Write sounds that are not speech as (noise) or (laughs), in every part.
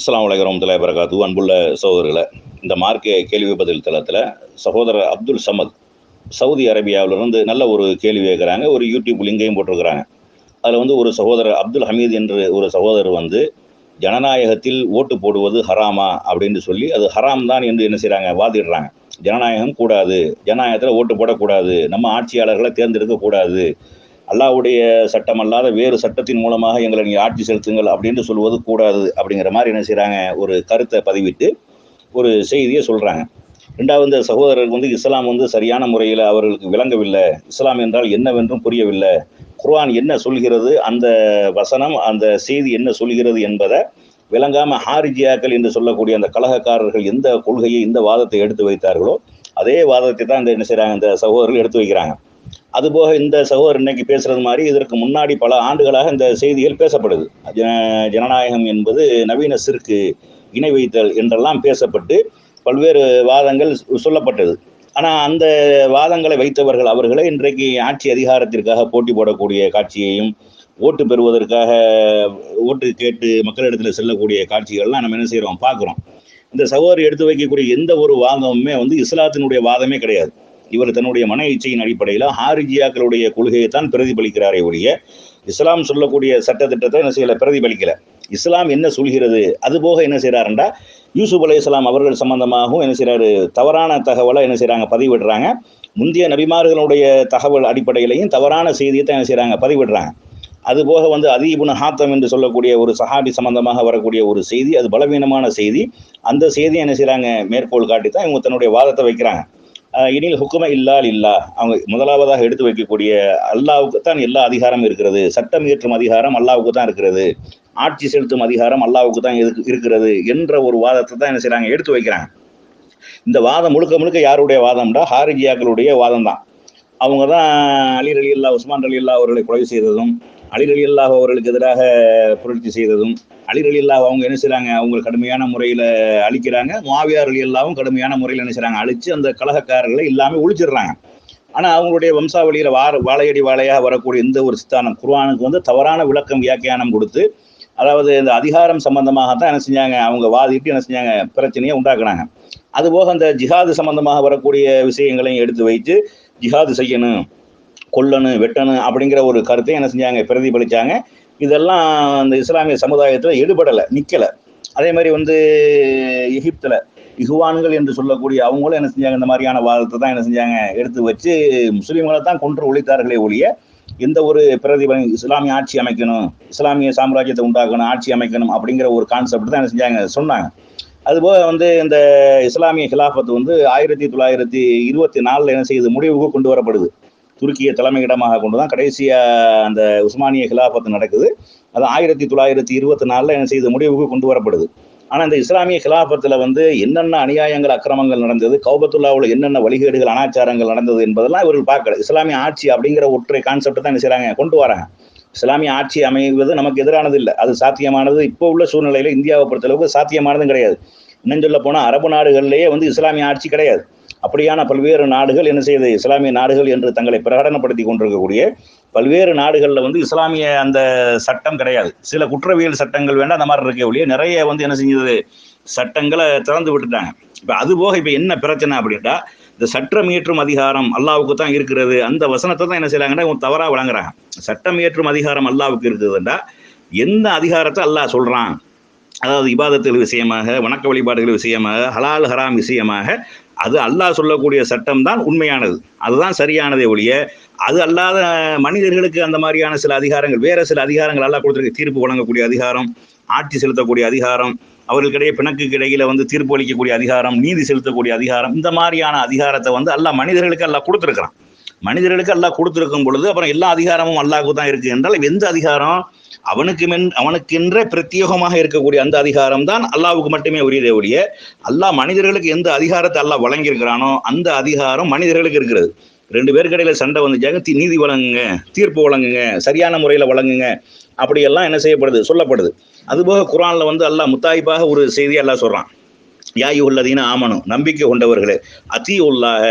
அஸ்லாம் வலைக்கம் வரமத்துல்லாஹி வரகாத்து அன்புள்ள சகோதரர்களை இந்த மார்க்க கேள்வி பதில் தளத்தில் சகோதரர் அப்துல் சமத் சவுதி அரேபியாவிலிருந்து நல்ல ஒரு கேள்வி கேட்குறாங்க ஒரு யூடியூப் லிங்கையும் போட்டிருக்கிறாங்க. அதில் வந்து ஒரு சகோதரர் அப்துல் ஹமீத் என்று ஒரு சகோதரர் வந்து ஜனநாயகத்தில் ஓட்டு போடுவது ஹராமா? அப்படின்னு சொல்லி அது ஹராம் தான் என்று என்ன செய்கிறாங்க வாதிடுறாங்க. ஜனநாயகம் கூடாது. ஜனநாயகத்தில் ஓட்டு போடக்கூடாது. நம்ம ஆட்சியாளர்களை தேர்ந்தெடுக்கக்கூடாது. அல்லாவுடைய சட்டம் அல்லாத வேறு சட்டத்தின் மூலமாக எங்களை நீங்கள் ஆட்சி செலுத்துங்கள் அப்படின்னு சொல்லுவது கூடாது அப்படிங்கிற மாதிரி என்ன செய்கிறாங்க ஒரு கருத்தை பதிவிட்டு ஒரு செய்தியை சொல்கிறாங்க ரெண்டாவது இந்த சகோதரருக்கு வந்து இஸ்லாம் வந்து சரியான முறையில் அவர்களுக்கு விளங்கவில்லை. இஸ்லாம் என்றால் என்னவென்றும் புரியவில்லை. குர்ஆன் என்ன சொல்கிறது? அந்த வசனம் அந்த செய்தி என்ன சொல்கிறது என்பதை விளங்காமல் ஹாரிஜியாக்கள் என்று சொல்லக்கூடிய அந்த கலகக்காரர்கள் எந்த கொள்கையை இந்த வாதத்தை எடுத்து வைத்தார்களோ அதே வாதத்தை தான் இந்த என்ன செய்கிறாங்க இந்த சகோதரர்கள் எடுத்து வைக்கிறாங்க. அதுபோக இந்த சகோதரர் இன்னைக்கு பேசுறது மாதிரி இதற்கு முன்னாடி பல ஆண்டுகளாக இந்த செய்திகள் பேசப்படுது. ஜன- ஜனநாயகம் என்பது நவீன சிற்கு இணை வைத்தல் என்றெல்லாம் பேசப்பட்டு பல்வேறு வாதங்கள் சொல்லப்பட்டது. ஆனால் அந்த வாதங்களை வைத்தவர்கள் அவர்களை இன்றைக்கு ஆட்சி அதிகாரத்திற்காக போட்டி போடக்கூடிய காட்சியையும் ஓட்டு பெறுவதற்காக ஓட்டு கேட்டு மக்களிடத்தில் செல்லக்கூடிய காட்சிகள்லாம் நம்ம என்ன செய்கிறோம் பார்க்குறோம். இந்த சகோதரி எடுத்து வைக்கக்கூடிய எந்த ஒரு வாதமுமே வந்து இஸ்லாத்தினுடைய வாதமே கிடையாது. இவர் தன்னுடைய மன இச்சையின் அடிப்படையில் ஹாரிஜியாக்களுடைய கொள்கையை தான் பிரதிபலிக்கிறாரே ஒழிய இஸ்லாம் சொல்லக்கூடிய சட்டத்திட்டத்தை என்ன செய்யல? பிரதிபலிக்கல. இஸ்லாம் என்ன சொல்கிறது? அது போக என்ன செய்கிறாருண்டா யூசுப் அலை இஸ்லாம் அவர்கள் சம்பந்தமாகவும் என்ன செய்கிறாரு தவறான தகவலை என்ன செய்கிறாங்க பதிவிடுறாங்க. முந்தைய நபிமார்களுடைய தகவல் அடிப்படையிலையும் தவறான செய்தியை தான் என்ன செய்கிறாங்க பதிவிடுறாங்க. அது போக வந்து அதீபுன ஹாத்தம் என்று சொல்லக்கூடிய ஒரு சஹாபி சம்பந்தமாக வரக்கூடிய ஒரு செய்தி அது பலவீனமான செய்தி. அந்த செய்தியை என்ன செய்கிறாங்க மேற்கோள் காட்டி தான் இவங்க தன்னுடைய வாதத்தை வைக்கிறாங்க. இனில் ஹுக்கும இல்லால் இல்லா அவங்க முதலாவதாக எடுத்து வைக்கக்கூடிய அல்லாவுக்கு தான் எல்லா அதிகாரமும் இருக்கிறது. சட்டம் இயற்றும் அதிகாரம் அல்லாவுக்கு தான் இருக்கிறது. ஆட்சி செலுத்தும் அதிகாரம் அல்லாவுக்கு தான் இருக்கு- இருக்கிறது என்ற ஒரு வாதத்தை தான் என்ன செய்கிறாங்க எடுத்து வைக்கிறாங்க. இந்த வாதம் முழுக்க முழுக்க யாருடைய வாதம்டா? ஹாரிஜியாக்களுடைய வாதம் தான் அவங்க தான் அலி அலி அல்லா உஸ்மான் அலி அல்லா அவர்களை கொலை செய்ததும் அலி அல்லாஹ் அவர்களுக்கு எதிராக புரட்சி செய்ததும் அலி அல்லாஹ் அவங்க என்ன செய்றாங்க? அவங்க கடுமையான முறையில் அழிக்கிறாங்க. மாவியார் அலி அல்லாவும் கடுமையான முறையில் என்ன செய்றாங்க? அழிச்சு அந்த கலகக்காரர்களை எல்லாமே ஒழிச்சிடுறாங்க. ஆனால் அவங்களுடைய வம்சாவளியில் வார வாழையடி வாழையாக வரக்கூடிய இந்த ஒரு சித்தானம் குர்வானுக்கு வந்து தவறான விளக்கம் வியாக்கியானம் கொடுத்து அதாவது இந்த அதிகாரம் சம்பந்தமாக தான் என்ன செஞ்சாங்க? அவங்க வாதிட்டு என்ன செஞ்சாங்க? பிரச்சனையை உண்டாக்குனாங்க. அதுபோக அந்த ஜிஹாது சம்பந்தமாக வரக்கூடிய விஷயங்களையும் எடுத்து வைத்து ஜிஹாது செய்யணும். கொல்லணும் வெட்டணும் அப்படிங்கிற ஒரு கருத்தை என்ன செஞ்சாங்க? பிரதிபலிச்சாங்க. இதெல்லாம் அந்த இஸ்லாமிய சமுதாயத்தில் எடுபடலை நிற்கலை அதே மாதிரி வந்து எகிப்தில் இஹ்வான்கள் என்று சொல்லக்கூடிய அவங்களும் என்ன செஞ்சாங்க? இந்த மாதிரியான வாதத்தை தான் என்ன செஞ்சாங்க? எடுத்து வச்சு முஸ்லீம்களை தான் கொன்று ஒழித்தார்களே ஒழிய எந்த ஒரு பிரதிபலன் இஸ்லாமிய ஆட்சி அமைக்கணும் இஸ்லாமிய சாம்ராஜ்யத்தை உண்டாக்கணும் ஆட்சி அமைக்கணும் அப்படிங்கிற ஒரு கான்செப்ட் தான் என்ன செஞ்சாங்க? சொன்னாங்க. அதுபோக வந்து இந்த இஸ்லாமிய ஹிலாஃபத் வந்து ஆயிரத்தி தொள்ளாயிரத்தி இருபத்தி நாலில் என்ன செய்யுது முடிவுக்கு கொண்டு வரப்படுது. துருக்கிய தலைமையிடமாக கொண்டு தான் கடைசியாக அந்த உஸ்மானிய ஹிலாபத்து நடக்குது. அது ஆயிரத்தி தொள்ளாயிரத்தி இருபத்தி நாலில் என்ன செய்யுது முடிவுக்கு கொண்டு வரப்படுது. ஆனால் இந்த இஸ்லாமிய ஹிலாபத்தில் வந்து என்னென்ன அநியாயங்கள் அக்கிரமங்கள் நடந்தது கௌபத்துல்லாவில் என்னென்ன வழிகேடுகள் அனாச்சாரங்கள் நடந்தது என்பதெல்லாம் இவர்கள் பார்க்கல. இஸ்லாமிய ஆட்சி அப்படிங்கிற ஒற்றை கான்செப்ட் தான் என்ன செய்கிறாங்க கொண்டு வராங்க. இஸ்லாமிய ஆட்சி அமைவது நமக்கு எதிரானது இல்லை. அது சாத்தியமானது இப்போ உள்ள சூழ்நிலையில் இந்தியாவை பொறுத்தளவுக்கு சாத்தியமானதும் கிடையாது. இன்னும் சொல்ல போனால் அரபு நாடுகள்லேயே வந்து இஸ்லாமிய ஆட்சி கிடையாது. அப்படியான பல்வேறு நாடுகள் என்ன செய்யுது இஸ்லாமிய நாடுகள் என்று தங்களை பிரகடனப்படுத்தி கொண்டிருக்கக்கூடிய பல்வேறு நாடுகளில் வந்து இஸ்லாமிய அந்த சட்டம் கிடையாது. சில குற்றவியல் சட்டங்கள் வேண்டாம் அந்த மாதிரி இருக்க ஒழிய நிறைய வந்து என்ன செஞ்சது சட்டங்களை திறந்து விட்டுட்டாங்க. இப்போ அதுபோக இப்போ என்ன பிரச்சனை அப்படின்ட்டா இந்த சட்டம் இயற்றும் அதிகாரம் அல்லாவுக்கு தான் இருக்கிறது. அந்த வசனத்தை தான் என்ன செய்றாங்கன்னா இவங்க தவறாக வழங்குறாங்க சட்டம் இயற்றும் அதிகாரம் அல்லாவுக்கு இருக்குதுண்டா எந்த அதிகாரத்தை அல்லாஹ் சொல்கிறான் அதாவது இபாதத்துகள் விஷயமாக வணக்க வழிபாடுகள் விஷயமாக ஹலால் ஹராம் விஷயமாக அது அல்லாஹ் சொல்லக்கூடிய சட்டம் தான் உண்மையானது. அதுதான் சரியானதே ஒழிய அது அல்லாத மனிதர்களுக்கு அந்த மாதிரியான சில அதிகாரங்கள் வேற சில அதிகாரங்கள் அல்லாஹ் கொடுத்துருக்க. தீர்ப்பு வழங்கக்கூடிய அதிகாரம் ஆட்சி செலுத்தக்கூடிய அதிகாரம் அவர்களுக்கிடையே பிணக்குக்கு இடையில வந்து தீர்ப்பு அளிக்கக்கூடிய அதிகாரம் நீதி செலுத்தக்கூடிய அதிகாரம் இந்த மாதிரியான அதிகாரத்தை வந்து அல்லாஹ் மனிதர்களுக்கு அல்லாஹ் கொடுத்துருக்கிறான். மனிதர்களுக்கு அல்லாஹ் கொடுத்துருக்கும் பொழுது அப்புறம் எல்லா அதிகாரமும் அல்லாஹுக்கு தான் இருக்கு என்றால் எந்த அதிகாரம்? அவனுக்கு மென் அவனுக்கென்ற பிரத்யேகமாக இருக்கக்கூடிய அந்த அதிகாரம் தான் அல்லாவுக்கு மட்டுமே உரியதே ஒழிய அல்லாஹ் மனிதர்களுக்கு எந்த அதிகாரத்தை அல்லாஹ் வழங்கியிருக்கிறானோ அந்த அதிகாரம் மனிதர்களுக்கு இருக்கிறது. ரெண்டு பேருக்கு இடையில சண்டை வந்து ஜெகத்தி நீதி வழங்குங்க தீர்ப்பு வழங்குங்க சரியான முறையில் வழங்குங்க அப்படியெல்லாம் என்ன செய்யப்படுது? சொல்லப்படுது. அதுபோக குரான்ல வந்து அல்லாஹ் முத்தாய்ப்பாக ஒரு செய்தி எல்லாம் சொல்கிறான் யாயு உள்ளதீன ஆமனும் நம்பிக்கை கொண்டவர்களே அதி உள்ளாக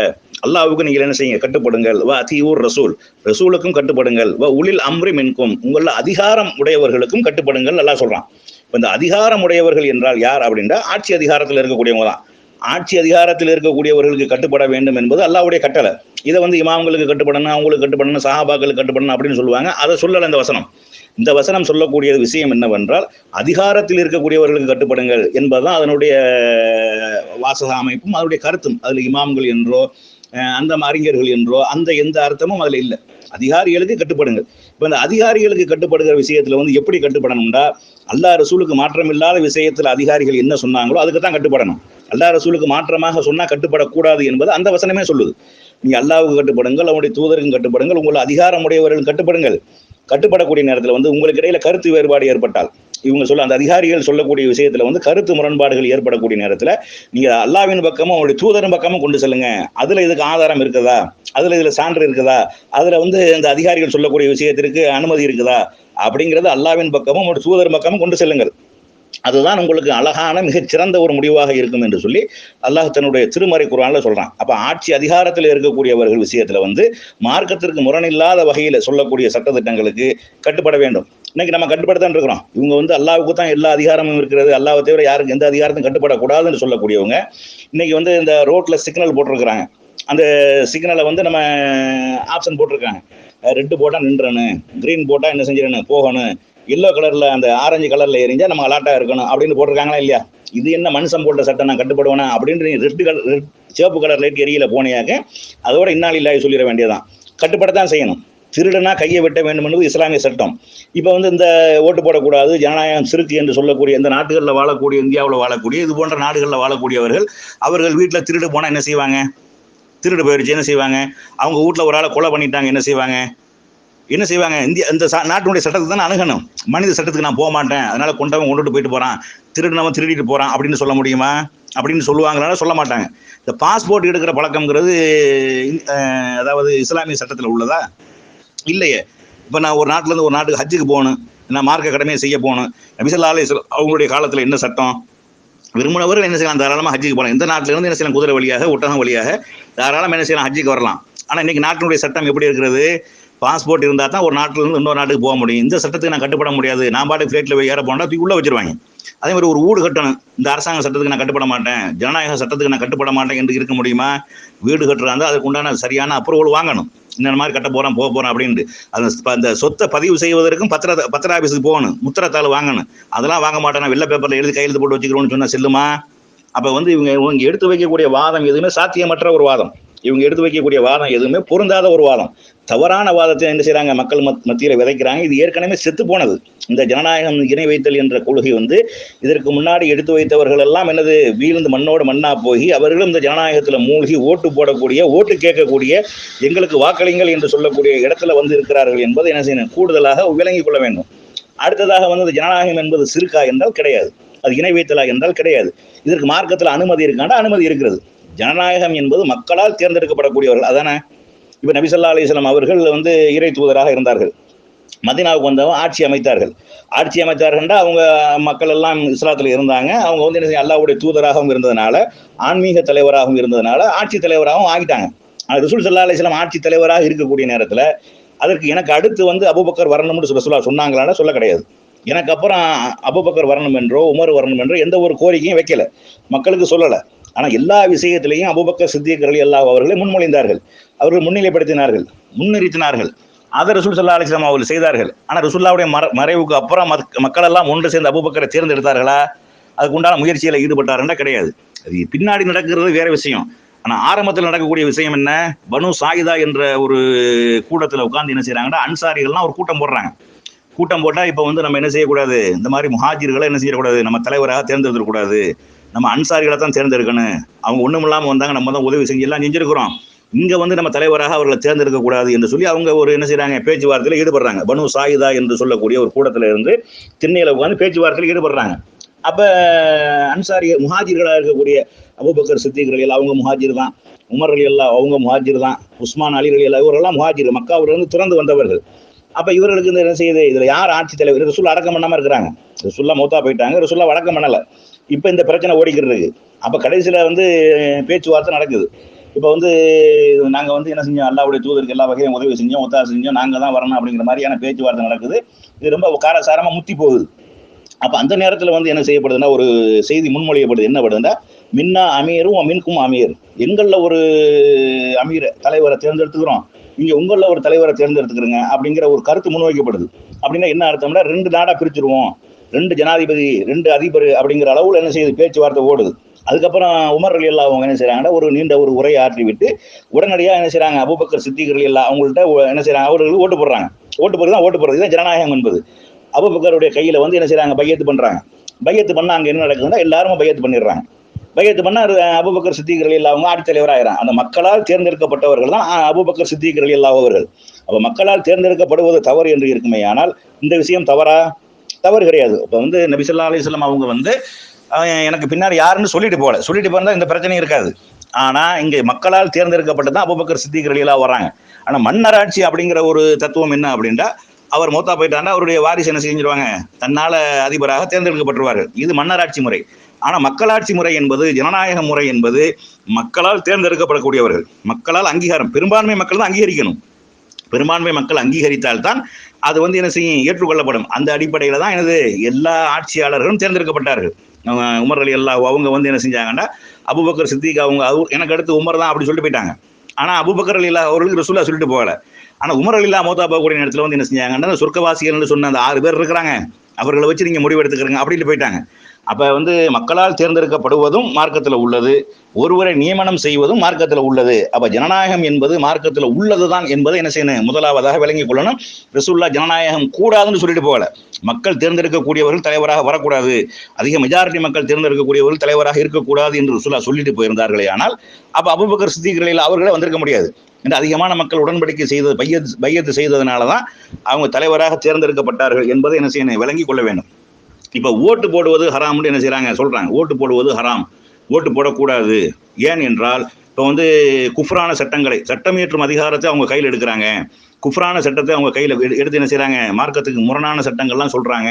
அல்லாவுக்கு நீங்கள் என்ன செய்யுங்க? கட்டுப்படுங்கள். வ அதியூர் ரசூல். ரசூலுக்கும் கட்டுப்படுங்கள். வ உளில் அம்ரி மின்கும். உங்களில் அதிகாரம் உடையவர்களுக்கும் கட்டுப்படுங்கள் அல்லாஹ் சொல்கிறான் இப்போ இந்த அதிகாரமுடையவர்கள் என்றால் யார் அப்படின்னா ஆட்சி அதிகாரத்தில் இருக்கக்கூடியவங்க தான். ஆட்சி அதிகாரத்தில் இருக்கக்கூடியவர்களுக்கு கட்டுப்பட வேண்டும் என்பது அல்லாவுடைய கட்டளை. இதை வந்து இமாம்களுக்கு கட்டுப்படணும் அவங்களுக்கு கட்டுப்படணும் சஹாபாக்களுக்கு கட்டுப்படணும் அப்படின்னு சொல்லுவாங்க. அதை சொல்லலை இந்த வசனம். இந்த வசனம் சொல்லக்கூடிய விஷயம் என்னவென்றால் அதிகாரத்தில் இருக்கக்கூடியவர்களுக்கு கட்டுப்படுங்கள் என்பதுதான் அதனுடைய வாசக அமைப்பும் அதனுடைய கருத்தும். அதில் இமாம்கள் என்றோ அந்த அறிஞர்கள் என்றோ அந்த எந்த அர்த்தமும் அதில் இல்லை. அதிகாரிகளுக்கு கட்டுப்படுங்கள். இப்போ இந்த அதிகாரிகளுக்கு கட்டுப்படுகிற விஷயத்தில் வந்து எப்படி கட்டுப்படணும்டா? அல்லாஹ் ரசூலுக்கு மாற்றம் இல்லாத அதிகாரிகள் என்ன சொன்னாங்களோ அதுக்கு தான் கட்டுப்படணும். அல்லாஹ் ரசூலுக்கு மாற்றமாக சொன்னால் கட்டுப்படக்கூடாது என்பது அந்த வசனமே சொல்லுது. நீங்கள் அல்லாஹ்வுக்கு கட்டுப்படுங்கள் அவனுடைய தூதருக்கும் கட்டுப்படுங்கள் உங்கள் அதிகாரமுடையவர்களும் கட்டுப்படுங்கள். கட்டுப்படக்கூடிய நேரத்தில் வந்து உங்களுக்கு இடையில கருத்து வேறுபாடு ஏற்பட்டால். இவங்க சொல்ல அந்த அதிகாரிகள் சொல்லக்கூடிய விஷயத்துல வந்து கருத்து முரண்பாடுகள் ஏற்படக்கூடிய நேரத்துல நீங்க அல்லாவின் பக்கமும் அவருடைய தூதரின் பக்கமும் கொண்டு செல்லுங்க. அதுல இதுக்கு ஆதாரம் இருக்குதா? அதுல இதுல சான்று இருக்குதா? அதுல வந்து இந்த அதிகாரிகள் சொல்லக்கூடிய விஷயத்திற்கு அனுமதி இருக்குதா? அப்படிங்கிறது அல்லாவின் பக்கமும் அவருடைய தூதர் பக்கமும் கொண்டு செல்லுங்கள். அதுதான் உங்களுக்கு அழகான மிகச் சிறந்த ஒரு முடிவாக இருக்கும் என்று சொல்லி அல்லாஹ் தன்னுடைய திருமறை குரானில் சொல்றான். அப்ப ஆட்சி அதிகாரத்தில் இருக்கக்கூடியவர்கள் விஷயத்துல வந்து மார்க்கத்திற்கு முரணில்லாத வகையில் சொல்லக்கூடிய சட்டத்திட்டங்களுக்கு கட்டுப்பட வேண்டும். இன்னைக்கு நம்ம கட்டுப்படத்தான் இருக்கிறோம். இவங்க வந்து அல்லாவுக்கு தான் எல்லா அதிகாரமும் இருக்கிறது. அல்லாவை தவிர யாருக்கு எந்த அதிகாரத்தையும் கட்டுப்படக்கூடாதுன்னு சொல்லக்கூடியவங்க. இன்னைக்கு வந்து இந்த ரோட்ல சிக்னல் போட்டிருக்கிறாங்க. அந்த சிக்னலை வந்து நம்ம ஆப்ஷன் போட்டிருக்காங்க. ரெட்டு போட்டால் நின்றணும். க்ரீன் போட்டால் என்ன செஞ்சிடணும்? போகணும். எல்லோ கலரில் அந்த ஆரஞ்சு கலரில் எரிஞ்சால் நம்ம அலாட்டாக இருக்கணும் அப்படின்னு போட்டிருக்காங்களா இல்லையா? இது என்ன மனுஷன் போட்ட சட்டம் நான் கட்டுப்படுவேனா அப்படின்னு நீ ரெட்டு கலர் சிவப்பு கலர் லைட் எரியல போனியாக்க அதோட இன்னாலில்லாய் சொல்லிட வேண்டியதான் கட்டுப்படத்தான் செய்யணும். திருடனா கையை வெட்ட வேண்டும் என்பது இஸ்லாமிய சட்டம். இப்போ வந்து இந்த ஓட்டு போடக்கூடாது ஜனநாயகம் சிறுக்கு என்று சொல்லக்கூடிய இந்த நாடுகளில் வாழக்கூடிய இந்தியாவில் வாழக்கூடிய இது போன்ற நாடுகளில் வாழக்கூடியவர்கள் அவர்கள் வீட்டில் திருடு போனால் என்ன செய்வாங்க? திருடு போயிடுச்சு என்ன செய்வாங்க? அவங்க வீட்டில் ஒரு ஆளை கொலை பண்ணிட்டாங்க என்ன செய்வாங்க? என்ன செய்வாங்க? இந்திய இந்த நாட்டினுடைய சட்டத்துக்கு தான் அணுகணும். மனித சட்டத்துக்கு நான் போக மாட்டேன் அதனால கொண்டவன் கொண்டுட்டு போயிட்டு போகிறான் திருடினவன் திருடிட்டு போகிறான் அப்படின்னு சொல்ல முடியுமா? அப்படின்னு சொல்லுவாங்களால சொல்ல மாட்டாங்க. இந்த பாஸ்போர்ட் எடுக்கிற பழக்கம்ங்கிறது அதாவது இஸ்லாமிய சட்டத்தில் உள்ளதா? இல்லையே. இப்போ நான் ஒரு நாட்டிலேருந்து ஒரு நாட்டுக்கு ஹஜ்ஜுக்கு போகணும். நான் மார்க்க கடமையை செய்ய போகணும். நபிசல்லா அலி அவங்களுடைய காலத்தில் என்ன சட்டம்? விரும்பினவர்கள் என்ன செய்யலாம்? தாராளமாக ஹஜ்ஜுக்கு போகலாம். இந்த நாட்டிலேருந்து என்ன செய்யலாம்? குதிரை வழியாக ஒட்டகம் வழியாக தாராளமாக என்ன செய்யலாம்? ஹஜ்ஜுக்கு வரலாம். ஆனால் இன்னைக்கு நாட்டினுடைய சட்டம் எப்படி இருக்கிறது? பாஸ்போர்ட் இருந்தால் தான் ஒரு நாட்டிலேருந்து இன்னொரு நாட்டுக்கு போக முடியும். இந்த சட்டத்துக்கு நான் கட்டுப்பட முடியாது. நான் பாட்டு ஃப்ளைட்டில் போய் ஏற போனால் தூக்கி உள்ள வச்சிருவாங்க. அதே மாதிரி ஒரு வீடு கட்டணும். இந்த அரசாங்க சட்டத்துக்கு நான் கட்டுப்பட மாட்டேன். ஜனநாயக சட்டத்துக்கு நான் கட்டுப்பட மாட்டேன் என்று இருக்க முடியுமா? வீடு கட்டுறாங்க அதுக்கு உண்டான சரியான அப்ரூவல் வாங்கணும். இந்த மாதிரி கட்ட போகிறான் போக போறேன் அப்படின்ட்டு அந்த அந்த சொத்தை பதிவு செய்வதற்கும் பத்திர பத்திர ஆஃபீஸுக்கு போகணும். முத்திரத்தாள் வாங்கணும். அதெல்லாம் வாங்க மாட்டேன் நான் வெள்ளை பேப்பரில் எழுதி கையெழுத்து போட்டு வச்சுக்கிறோன்னு சொன்னால் செல்லுமா? அப்போ வந்து இவங்க இவங்க எடுத்து வைக்கக்கூடிய வாதம் எதுவுமே சாத்தியமற்ற ஒரு வாதம். இவங்க எடுத்து வைக்கக்கூடிய வாதம் எதுவுமே பொருந்தாத ஒரு வாதம். தவறான வாதத்தை என்ன செய்கிறாங்க மக்கள் மத் மத்தியில் விதைக்கிறாங்க. இது ஏற்கனவே செத்து போனது. இந்த ஜனநாயகம் இணை வைத்தல் என்ற கொள்கை வந்து இதற்கு முன்னாடி எடுத்து வைத்தவர்கள் எல்லாம் என்னது? வீழ்ந்து மண்ணோடு மண்ணா போய் அவர்களும் இந்த ஜனநாயகத்தில் மூழ்கி ஓட்டு போடக்கூடிய ஓட்டு கேட்கக்கூடிய எங்களுக்கு வாக்களிங்கள் என்று சொல்லக்கூடிய இடத்துல வந்து இருக்கிறார்கள் என்பதை என்ன செய்யணும்? கூடுதலாக விளங்கிக் கொள்ள வேண்டும். அடுத்ததாக வந்து இந்த ஜனநாயகம் என்பது சிறுக்கா என்றால் கிடையாது. அது இணை வைத்தலாக என்றால் கிடையாது. இதற்கு மார்க்கத்தில் அனுமதி இருக்காண்டா? அனுமதி இருக்கிறது. ஜனநாயகம் என்பது மக்களால் தேர்ந்தெடுக்கப்படக்கூடியவர்கள். அதானே? இப்போ நபிசல்லா அலிஸ்லாம் அவர்கள் வந்து இறை தூதராக இருந்தார்கள். மதீனாவுக்கு வந்தவங்க ஆட்சி அமைத்தார்கள். ஆட்சி அமைத்தார்கள்ன்றா அவங்க மக்கள் எல்லாம் இஸ்லாத்தில் இருந்தாங்க. அவங்க வந்து என்ன செய்ய தூதராகவும் இருந்ததுனால ஆன்மீக தலைவராகவும் இருந்ததுனால ஆட்சி தலைவராகவும் ஆகிட்டாங்க. ஆனா ரசூல் சல்லா அலிஸ்லாம் ஆட்சி தலைவராக இருக்கக்கூடிய நேரத்தில் அதற்கு எனக்கு அடுத்து வந்து அபுபக்கர் வரணும்னு சொல்ல சொல்ல சொன்னாங்களான்னா சொல்ல கிடையாது. எனக்கு அப்புறம் அபுபக்கர் வரணும் என்றோ உமர் வரணும் என்றோ எந்த ஒரு கோரிக்கையும் வைக்கல. மக்களுக்கு சொல்லலை. ஆனால் எல்லா விஷயத்திலையும் அபுபக்க சித்திகர்கள் எல்லா அவர்களை முன்மொழிந்தார்கள். அவர்கள் முன்னிலைப்படுத்தினார்கள் முன்னிறுத்தினார்கள். அதை ரசூல் சல்லா அலிஸ்லாம் அவர்கள் செய்தார்கள். ஆனால் ரசூல்லாவுடைய மற மறைவுக்கு அப்புறம் மக்- மக்கள் எல்லாம் ஒன்று சேர்ந்து அபுபக்கரை தேர்ந்தெடுத்தார்களா? அதுக்கு உண்டான முயற்சியில் ஈடுபட்டாருன்னா கிடையாது. அது பின்னாடி நடக்கிறது வேற விஷயம். ஆனால் ஆரம்பத்தில் நடக்கக்கூடிய விஷயம் என்ன? பனு சாயிதா என்ற ஒரு கூட்டத்தில் உட்காந்து என்ன செய்கிறாங்கன்னா அன்சாரிகள்லாம் ஒரு கூட்டம் போடுறாங்க. கூட்டம் போட்டால் இப்போ வந்து நம்ம என்ன செய்யக்கூடாது? இந்த மாதிரி முஹாஜிர்களை என்ன செய்யக்கூடாது? நம்ம தலைவராக தேர்ந்தெடுத்துக்கூடாது நம்ம அன்சாரிகளை தான் தேர்ந்தெடுக்கணும். அவங்க ஒன்றும் இல்லாமல் வந்தாங்க நம்ம தான் உதவி செஞ்சு எல்லாம் செஞ்சிருக்கிறோம் இங்கே வந்து நம்ம தலைவராக அவர்களை தேர்ந்தெடுக்கக்கூடாது என்று சொல்லி அவங்க ஒரு என்ன செய்கிறாங்க பேச்சுவார்த்தையில் ஈடுபடுறாங்க. பனு சாயிதா என்று சொல்லக்கூடிய ஒரு கூட்டத்தில் இருந்து திண்ணையில் உட்கார்ந்து பேச்சுவார்த்தையில் ஈடுபடுறாங்க. அப்போ அன்சாரி முஹாஜிர்களாக இருக்கக்கூடிய அபூபக்கர் சித்திகர்கள் அவங்க முஹாஜிர் தான். உமர் அலி எல்லாம் அவங்க முஹாஜிர் தான். உஸ்மான் அலி அலி அல்லா இவரெல்லாம் முஹாஜிர். மக்காவிலிருந்து திறந்து வந்தவர்கள். அப்போ இவர்களுக்கு இந்த என்ன செய்யுது? இதில் யார் ஆட்சி தலைவர்? ரசுல்லா அடக்கம் பண்ணாமல் இருக்கிறாங்க. ரசுல்லா மூத்தா போயிட்டாங்க. ரசுல்லா அடக்கம் பண்ணலை. இப்போ இந்த பிரச்சனை ஓடிக்கிறது இருக்கு. அப்போ கடைசியில் வந்து பேச்சுவார்த்தை நடக்குது. இப்போ வந்து நாங்கள் வந்து என்ன செஞ்சோம்? அல்லாவுடைய தூதருக்கு எல்லா வகையும் உதவி செஞ்சோம் ஒத்தாசை செஞ்சோம் நாங்கள் தான் வரணும் அப்படிங்கிற மாதிரியான பேச்சுவார்த்தை நடக்குது. இது ரொம்ப காரசாரமாக முத்தி போகுது. அப்போ அந்த நேரத்தில் வந்து என்ன செய்யப்படுதுன்னா ஒரு செய்தி முன்மொழியப்படுது. என்ன படுதுன்னா மின்னா அமீரும் மின்கும் அமீர். எங்களில் ஒரு அமீரை தலைவரை தேர்ந்தெடுத்துக்கிறோம். நீங்கள் உங்களில் ஒரு தலைவரை தேர்ந்தெடுத்துக்கிறீங்க அப்படிங்கிற ஒரு கருத்து முன்வைக்கப்படுது. அப்படின்னா என்ன அர்த்தம்னா ரெண்டு நாடாக பிரிச்சிருவோம். ரெண்டு ஜனாதிபதி ரெண்டு அதிபர் அப்படிங்கிற அளவில் என்ன செய்யுது? பேச்சுவார்த்தை ஓடுது. அதுக்கப்புறம் உமர் அலி அல்லா அவங்க என்ன செய்கிறாங்கன்னா ஒரு நீண்ட ஒரு உரையை ஆற்றி விட்டு உடனடியாக என்ன செய்கிறாங்க அபுபக்கர் சித்திகர் அலி அல்லா அவங்கள்ட்ட என்ன செய்கிறாங்க அவர்களுக்கு ஓட்டு போடுறாங்க. ஓட்டு போடுறது தான் ஓட்டு போடுறது. இதுதான் ஜனநாயகம் என்பது. அபுபக்கருடைய கையில் வந்து என்ன செய்கிறாங்க பையத்து பண்ணுறாங்க பையத்து பண்ணால் அங்கே என்ன நடக்குதுன்னா எல்லாரும் பையத்து பண்ணிடுறாங்க. பையத்து பண்ணால் அது அபுபக்கர் சித்திகர் அலி அல்லா அவங்க ஆட்சித்தலைவராகிறான் ஆயிரம் அந்த மக்களால் தேர்ந்தெடுக்கப்பட்டவர்கள் தான் அபுபக்கர் சித்திகர் அலி அல்லா அவர்கள். அப்போ மக்களால் தேர்ந்தெடுக்கப்படுவது தவறு என்று இருக்குமே. ஆனால் இந்த விஷயம் தவறா? தவறு கிடையாது. இப்போ வந்து நபிசல்லா அலிஸ்லாம் அவங்க வந்து எனக்கு பின்னாடி யாருன்னு சொல்லிட்டு போகல. சொல்லிட்டு போனால் இந்த பிரச்சனையும் இருக்காது. ஆனால் இங்கே மக்களால் தேர்ந்தெடுக்கப்பட்டு தான் அபுபக்கர் சித்திக் ரலியெல்லாம் வராங்க. ஆனால் மன்னராட்சி அப்படிங்கிற ஒரு தத்துவம் என்ன அப்படின்னா அவர் மூத்தா போயிட்டாருன்னா அவருடைய வாரிசு என்ன செஞ்சிருவாங்க? தன்னால் அதிபராக தேர்ந்தெடுக்கப்பட்டுருவார்கள். இது மன்னராட்சி முறை. ஆனால் மக்களாட்சி முறை என்பது ஜனநாயக முறை என்பது மக்களால் தேர்ந்தெடுக்கப்படக்கூடியவர்கள். மக்களால் அங்கீகாரம் பெரும்பான்மை மக்கள் தான் அங்கீகரிக்கணும். பெரும்பான்மை மக்கள் அங்கீகரித்தால்தான் அது வந்து என்ன செய்யும் ஏற்றுக்கொள்ளப்படும். அந்த அடிப்படையில் தான் எனது எல்லா ஆட்சியாளர்களும் தேர்ந்தெடுக்கப்பட்டார்கள். உமர் அலி அல்லா அவங்க வந்து என்ன செஞ்சாங்கன்னா அபுபக்கர் சித்திக் அவங்க அவர் எனக்கு அடுத்து உமர் தான் அப்படி சொல்லிட்டு போயிட்டாங்க. ஆனால் அபுபக்கர் அலி அவர்களுக்கு ரசூல்லா சொல்லிட்டு போகல. ஆனால் உமர் அலி அல்லா மோத்தா போகக்கூடிய நேரத்தில் வந்து என்ன செஞ்சாங்கன்னா அந்த சொர்க்கவாசிகள்னு சொன்ன அந்த ஆறு பேர் இருக்கிறாங்க. அவர்களை வச்சு நீங்கள் முடிவு எடுத்துக்கிறீங்க அப்படின்னு போயிட்டாங்க. அப்போ வந்து மக்களால் தேர்ந்தெடுக்கப்படுவதும் மார்க்கத்தில் உள்ளது. ஒருவரை நியமனம் செய்வதும் மார்க்கத்தில் உள்ளது. அப்போ ஜனநாயகம் என்பது மார்க்கத்தில் உள்ளது தான் என்பதை என்ன செய்யணும்? முதலாவதாக விளங்கிக் கொள்ளணும். ரசூல்லா ஜனநாயகம் கூடாதுன்னு சொல்லிட்டு போகல. மக்கள் தேர்ந்தெடுக்கக்கூடியவர்கள் தலைவராக வரக்கூடாது. அதிக மெஜாரிட்டி மக்கள் தேர்ந்தெடுக்கக்கூடியவர்கள் தலைவராக இருக்கக்கூடாது என்று ரசூல்லா சொல்லிட்டு போயிருந்தார்களே ஆனால் அப்போ அபுபக்கர் சித்திகளில் அவர்களே வந்திருக்க முடியாது. என்று அதிகமான மக்கள் உடன்படிக்கை செய்தது பையத்து பையத்து செய்ததுனால தான் அவங்க தலைவராக தேர்ந்தெடுக்கப்பட்டார்கள் என்பதை என்ன செய்யணும்? விளங்கிக் கொள்ள வேண்டும். இப்போ ஓட்டு போடுவது ஹராம்னு என்ன செய்கிறாங்க சொல்கிறாங்க ஓட்டு போடுவது ஹராம். ஓட்டு போடக்கூடாது. ஏன் என்றால் இப்போ வந்து குஃப்ரான சட்டங்களை சட்டம் இயற்றும் அதிகாரத்தை அவங்க கையில் எடுக்கிறாங்க. குஃப்ரான சட்டத்தை அவங்க கையில் எடுத்து என்ன செய்கிறாங்க மார்க்கத்துக்கு முரணான சட்டங்கள்லாம் சொல்கிறாங்க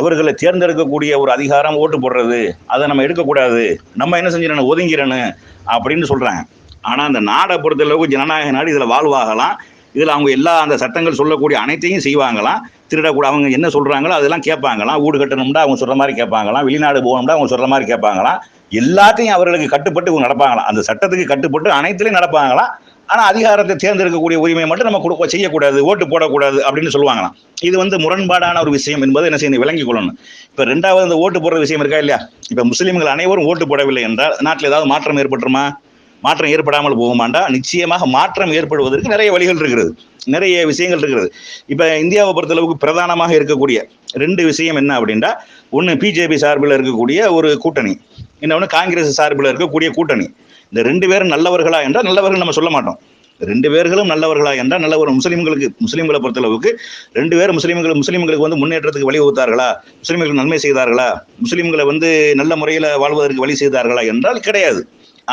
அவர்களை தேர்ந்தெடுக்கக்கூடிய ஒரு அதிகாரம் ஓட்டு போடுறது. அதை நம்ம எடுக்கக்கூடாது. நம்ம என்ன செஞ்சிடணும்? ஒதுங்கிறணும் அப்படின்னு சொல்கிறாங்க ஆனால் அந்த நாடை பொறுத்தளவுக்கு ஜனநாயக நாடு இதில் வாழ்வாகலாம். இதில் அவங்க எல்லா அந்த சட்டங்கள் சொல்லக்கூடிய அனைத்தையும் செய்வாங்களாம். திருடக்கூட அவங்க என்ன சொல்கிறாங்களோ அதெல்லாம் கேட்பாங்களாம். வீடு கட்டணும்னா அவங்க சொல்கிற மாதிரி கேட்பாங்களாம். வெளிநாடு போகணும்னா அவங்க சொல்கிற மாதிரி கேட்பாங்களாம். எல்லாத்தையும் அவர்களுக்கு கட்டுப்பட்டு இவங்க நடப்பாங்களாம். அந்த சட்டத்துக்கு கட்டுப்பட்டு அனைத்துலையும் நடப்பாங்களாம். ஆனால் அதிகாரத்தை தேர்ந்தெடுக்கக்கூடிய உரிமை மட்டும் நம்ம கொடுக்க செய்யக்கூடாது ஓட்டு போடக்கூடாது அப்படின்னு சொல்லுவாங்களாம். இது வந்து முரண்பாடான ஒரு விஷயம் என்பதை என்ன செய்யணும்? விளங்கிக் கொள்ளணும். இப்போ ரெண்டாவது அந்த ஓட்டு போடுற விஷயம் இருக்கா இல்லையா? இப்போ முஸ்லீம்கள் அனைவரும் ஓட்டு போடவில்லை என்றால் நாட்டில் ஏதாவது மாற்றம் ஏற்பட்டுருமா? மாற்றம் ஏற்படாமல் போகுமாண்டா? நிச்சயமாக மாற்றம் ஏற்படுவதற்கு நிறைய வழிகள் இருக்கிறது. நிறைய விஷயங்கள் இருக்கிறது. இப்போ இந்தியாவை பொறுத்தளவுக்கு பிரதானமாக இருக்கக்கூடிய ரெண்டு விஷயம் என்ன அப்படின்னா ஒன்று பிஜேபி சார்பில் இருக்கக்கூடிய ஒரு கூட்டணி. இன்னொன்று காங்கிரஸ் சார்பில் இருக்கக்கூடிய கூட்டணி. இந்த ரெண்டு பேரும் நல்லவர்களா என்றால் நல்லவர்கள் நம்ம சொல்ல மாட்டோம். ரெண்டு பேர்களும் நல்லவர்களா என்றால் நல்ல ஒரு முஸ்லீம்களுக்கு முஸ்லீம்களை பொறுத்தளவுக்கு ரெண்டு பேரும் முஸ்லீம்கள் முஸ்லீம்களுக்கு வந்து முன்னேற்றத்துக்கு வழி வகுத்தார்களா? நன்மை செய்தார்களா? முஸ்லீம்களை வந்து நல்ல முறையில் வாழ்வதற்கு வழி செய்தார்களா என்றால் கிடையாது.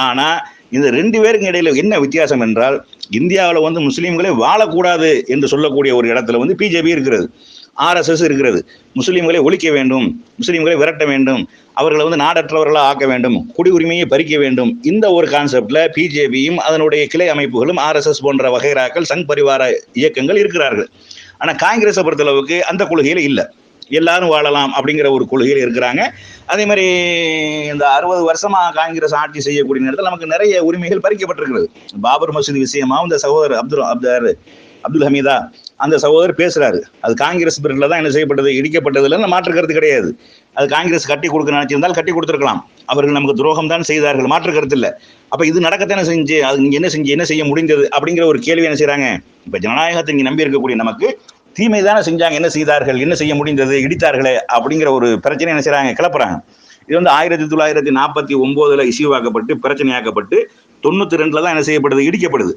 ஆனால் இந்த ரெண்டு பேருக்கு இடையில என்ன வித்தியாசம் என்றால் இந்தியாவில் வந்து முஸ்லீம்களே வாழக்கூடாது என்று சொல்லக்கூடிய ஒரு இடத்துல வந்து பிஜேபி இருக்கிறது ஆர்எஸ்எஸ் இருக்கிறது. முஸ்லீம்களை ஒழிக்க வேண்டும் முஸ்லீம்களை விரட்ட வேண்டும் அவர்களை வந்து நாடற்றவர்களாக ஆக்க வேண்டும் குடியுரிமையை பறிக்க வேண்டும். இந்த ஒரு கான்செப்டில் பிஜேபியும் அதனுடைய கிளை அமைப்புகளும் ஆர்எஸ்எஸ் போன்ற வகைராக்கள் சங் பரிவார இயக்கங்கள் இருக்கிறார்கள். ஆனால் காங்கிரஸை பொறுத்தளவுக்கு அந்த கொள்கையில் இல்லை. எல்லாரும் வாழலாம் அப்படிங்கிற ஒரு கொள்கையில் இருக்கிறாங்க. அதே மாதிரி இந்த அறுபது வருஷமா காங்கிரஸ் ஆட்சி செய்யக்கூடிய நேரத்தில் நமக்கு நிறைய உரிமைகள் பறிக்கப்பட்டிருக்கிறது. பாபர் மசூதி விஷயமா இந்த சகோதரர் அப்துல் அப்தார் அப்துல் ஹமீதா அந்த சகோதரர் பேசுறாரு. அது காங்கிரஸ் பிரிவில் தான் என்ன செய்யப்பட்டது இடிக்கப்பட்டதுல மாற்று கருத்து கிடையாது. அது காங்கிரஸ் கட்டி கொடுக்க நினைச்சிருந்தால் கட்டி கொடுத்துருக்கலாம். அவர்கள் நமக்கு துரோகம் தான் செய்தார்கள் மாற்று கருத்து இல்லை. அப்போ இது நடக்கத்தானே செஞ்சு அது நீங்கள் என்ன செஞ்சு என்ன செய்ய முடிந்தது அப்படிங்கிற ஒரு கேள்வி என்ன செய்கிறாங்க இப்போ ஜனநாயகத்தை நீங்கள் நம்பி இருக்கக்கூடிய நமக்கு தீமை தானே செஞ்சாங்க. என்ன செய்தார்கள்? என்ன செய்ய முடிந்தது? இடித்தார்களே அப்படிங்கிற ஒரு பிரச்சனை என்ன செய்கிறாங்க கிளப்புறாங்க. இது வந்து ஆயிரத்தி தொள்ளாயிரத்தி நாற்பத்தி ஒன்பதுல இஷ்யூவாக்கப்பட்டு பிரச்சனையாக்கப்பட்டு தொண்ணூத்தி ரெண்டுல தான் என்ன செய்யப்படுது? இடிக்கப்படுது.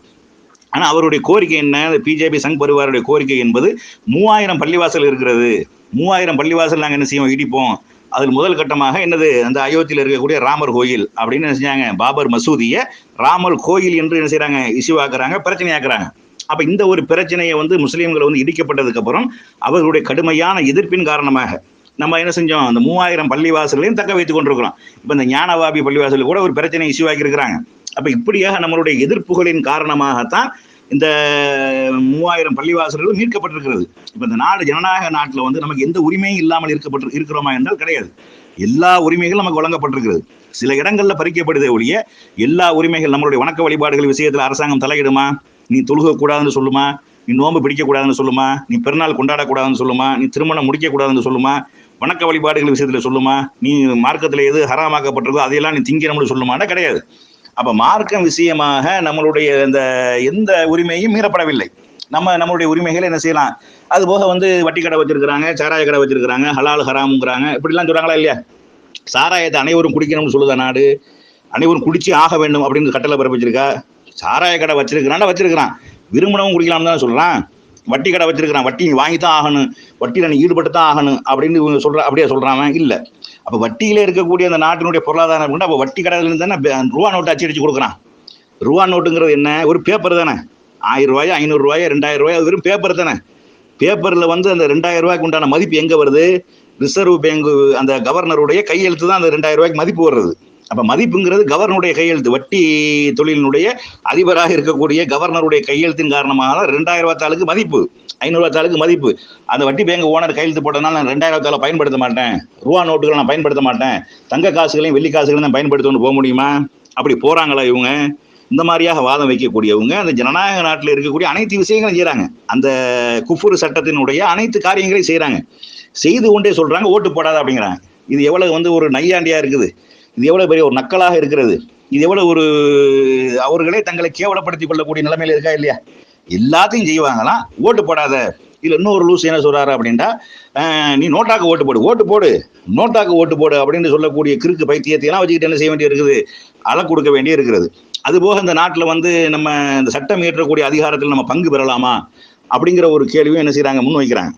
ஆனால் அவருடைய கோரிக்கை என்ன? பிஜேபி சங் பரிவாருடைய கோரிக்கை என்பது மூவாயிரம் பள்ளிவாசல் இருக்கிறது. மூவாயிரம் பள்ளிவாசல் நாங்கள் என்ன செய்வோம்? இடிப்போம். அதில் முதல் கட்டமாக என்னது? அந்த அயோத்தியில் இருக்கக்கூடிய ராமர் கோயில் அப்படின்னு என்ன செஞ்சாங்க பாபர் மசூதியை ராமர் கோயில் என்று என்ன செய்றாங்க? இஷ்யூவாக்குறாங்க பிரச்சனையாக்குறாங்க அப்ப இந்த ஒரு பிரச்சனையை வந்து முஸ்லீம்கள் வந்து இடிக்கப்பட்டதுக்கு அப்புறம் அவர்களுடைய கடுமையான எதிர்ப்பின் காரணமாக நம்ம என்ன செஞ்சோம்? அந்த மூவாயிரம் பள்ளிவாசல்களையும் தக்க வைத்துக் கொண்டிருக்கிறோம். இப்போ இந்த ஞானவாபி பள்ளிவாசல் கூட ஒரு பிரச்சனை இஷ்யூ இருக்கிறாங்க அப்போ இப்படியாக நம்மளுடைய எதிர்ப்புகளின் காரணமாகத்தான் இந்த மூவாயிரம் பள்ளிவாசல்கள் மீட்கப்பட்டிருக்கிறது. இப்போ இந்த நாடு ஜனநாயக நாட்டில் வந்து நமக்கு எந்த உரிமையும் இல்லாமல் இருக்கப்பட்டு இருக்கிறோமா என்றால் கிடையாது. எல்லா உரிமைகளும் நமக்கு வழங்கப்பட்டிருக்கிறது. சில இடங்களில் பறிக்கப்படுதே ஒழிய எல்லா உரிமைகள் நம்மளுடைய வணக்க வழிபாடுகள் விஷயத்துல அரசாங்கம் தலையிடுமா? நீ தொழுகக்கூடாதுன்னு சொல்லுமா? நீ நோன்பு பிடிக்கக்கூடாதுன்னு சொல்லுமா? நீ பெருநாள் கொண்டாடக்கூடாதுன்னு சொல்லுமா? நீ திருமணம் முடிக்கக்கூடாதுன்னு சொல்லுமா? வணக்க வழிபாடுகள் விஷயத்தில் சொல்லுமா? நீ மார்க்கத்தில் எது ஹராமாக்கப்பட்டிருக்கோ அதையெல்லாம் நீ திங்கிறோம்னு சொல்லுமானா கிடையாது. அப்போ மார்க்கம் விஷயமாக நம்மளுடைய இந்த எந்த உரிமையும் மீறப்படவில்லை. நம்ம நம்மளுடைய உரிமைகளை என்ன செய்யலாம்? அது போக வந்து வட்டி கடை வச்சிருக்கிறாங்க சாராய கடை வச்சிருக்கிறாங்க ஹலால் ஹராமுங்கிறாங்க. இப்படிலாம் சொல்கிறாங்களா இல்லையா? சாராயத்தை அனைவரும் குடிக்கணும்னு சொல்லுதா நாடு? அனைவரும் குடிச்சு ஆக வேண்டும் அப்படின்னு கட்டளை பிறப்பிச்சிருக்கா? சாராய கடை வச்சிருக்கிறான் வச்சிருக்கிறான். விரும்பினவும் குடிக்கலாம் தான் சொல்கிறான் வட்டி கடை வச்சிருக்கிறான். வட்டி நீ வாங்கி தான் ஆகணும். வட்டியில் நீ ஈடுபட்டு தான் ஆகணும் அப்படின்னு இவங்க சொல்கிற அப்படியே சொல்கிறான் இல்லை. அப்போ வட்டியில் இருக்கக்கூடிய அந்த நாட்டினுடைய பொருளாதாரம் இருக்குன்னா அப்போ வட்டி கடையிலேருந்து தானே ரூபா நோட்டு அச்சடிச்சு கொடுக்குறான். ரூபா நோட்டுங்கிறது என்ன? ஒரு பேப்பர் தானே. ஆயிரம் ரூபாயோ ஐநூறு ரூபாய் ரெண்டாயிரம் ரூபாயோ அது வெறும் பேப்பர் தானே. பேப்பரில் வந்து அந்த ரெண்டாயிரம் ரூபாய்க்கு உண்டான மதிப்பு எங்கே வருது? ரிசர்வ் பேங்க் அந்த கவர்னருடைய கையெழுத்து தான் அந்த ரெண்டாயிரம் ரூபாய்க்கு மதிப்பு வருது அப்ப மதிப்புங்கிறது கவர்னருடைய கையெழுத்து. வட்டி தொழிலினுடைய அதிபராக இருக்கக்கூடிய கவர்னருடைய கையெழுத்தின் காரணமாக தான் ரெண்டாயிரம் ரூபாய் தாளுக்கு மதிப்பு ஐநூறுரூவா தாளுக்கு மதிப்பு. அந்த வட்டி பேங்க் ஓனர் கையெழுத்து போட்டனால நான் ரெண்டாயிரம் தாளை பயன்படுத்த மாட்டேன். ரூபா நோட்டுகளை நான் பயன்படுத்த மாட்டேன். தங்க காசுகளையும் வெள்ளி காசுகளையும் நான் பயன்படுத்தணும்னு போக முடியுமா? அப்படி போறாங்களா இவங்க? இந்த மாதிரியாக வாதம் வைக்கக்கூடியவங்க அந்த ஜனநாயக நாட்டில் இருக்கக்கூடிய அனைத்து விஷயங்களும் செய்கிறாங்க அந்த குஃபுரு சட்டத்தினுடைய அனைத்து காரியங்களையும் செய்கிறாங்க செய்து கொண்டே சொல்கிறாங்க ஓட்டு போடாத அப்படிங்கிறாங்க. இது எவ்வளவு வந்து ஒரு நையாண்டியாக இருக்குது. இது எவ்வளவு பெரிய ஒரு நக்கலாக இருக்கிறது? இது எவ்வளவு ஒரு அவர்களே தங்களை கேவலப்படுத்திக் கொள்ளக்கூடிய நிலைமையில இருக்கா இல்லையா? எல்லாத்தையும் செய்வாங்களாம் ஓட்டு போடாத. இதுல இன்னொரு லூஸ் என்ன சொல்றாரு அப்படின்ட்டா நீ நோட்டாக்கு ஓட்டு போடு ஓட்டு போடு. நோட்டாக்கு ஓட்டு போடு அப்படின்னு சொல்லக்கூடிய கிறுக்கு பைத்தியத்தை எல்லாம் வச்சுக்கிட்டு என்ன செய்ய வேண்டிய இருக்குது? அலை கொடுக்க வேண்டிய இருக்கிறது. அதுபோக இந்த நாட்டில் வந்து நம்ம இந்த சட்டம் இயற்றக்கூடிய அதிகாரத்தில் நம்ம பங்கு பெறலாமா? அப்படிங்கிற ஒரு கேள்வியும் என்ன செய்கிறாங்க முன் வைக்கிறாங்க